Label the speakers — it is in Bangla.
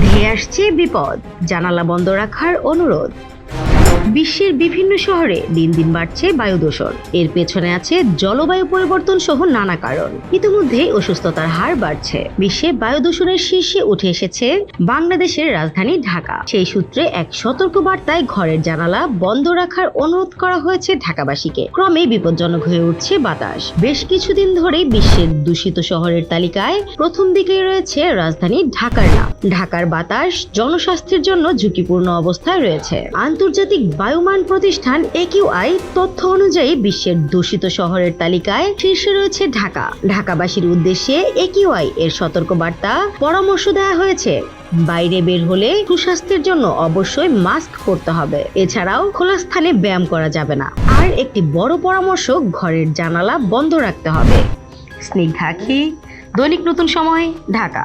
Speaker 1: ধেয়ে আসছে বিপদ। জানালা বন্ধ রাখার অনুরোধ। বিশ্বের বিভিন্ন শহরে দিন দিন বাড়ছে বায়ু দূষণ এর পেছনে আছে জলবায়ু পরিবর্তন সহ নানা কারণ। ইতিমধ্যেই অসুস্থতার হার বাড়ছে। বিশ্বে বায়ু দূষণের শীর্ষে উঠে এসেছে বাংলাদেশের রাজধানী ঢাকা। সেই সূত্রে এক সতর্ক বার্তায় ঘরের জানালা বন্ধ রাখার অনুরোধ করা হয়েছে ঢাকাবাসীকে। ক্রমে বিপজ্জনক হয়ে উঠছে বাতাস। বেশ কিছুদিন ধরেই বিশ্বের দূষিত শহরের তালিকায় প্রথম দিকেই রয়েছে রাজধানী ঢাকার নাম। ঢাকার বাতাস জনস্বাস্থ্যের জন্য ঝুঁকিপূর্ণ অবস্থায় রয়েছে। আন্তর্জাতিক বায়ুমান প্রতিষ্ঠান একিউআই তথ্য অনুযায়ী বিশ্বের দূষিত শহরের তালিকায় শীর্ষে রয়েছে ঢাকা। ঢাকাবাসীর উদ্দেশ্যে একিউআই এর সতর্কবার্তা পরামর্শ দেওয়া হয়েছে। বাইরে বের হলে সুস্বাস্থ্যের জন্য অবশ্যই মাস্ক পরতে হবে। এছাড়াও খোলা স্থানে ব্যায়াম করা যাবে না। আর একটি বড় পরামর্শ, ঘরের জানালা বন্ধ রাখতে হবে। স্নিগ্ধা আখি, দৈনিক নতুন সময়, ঢাকা।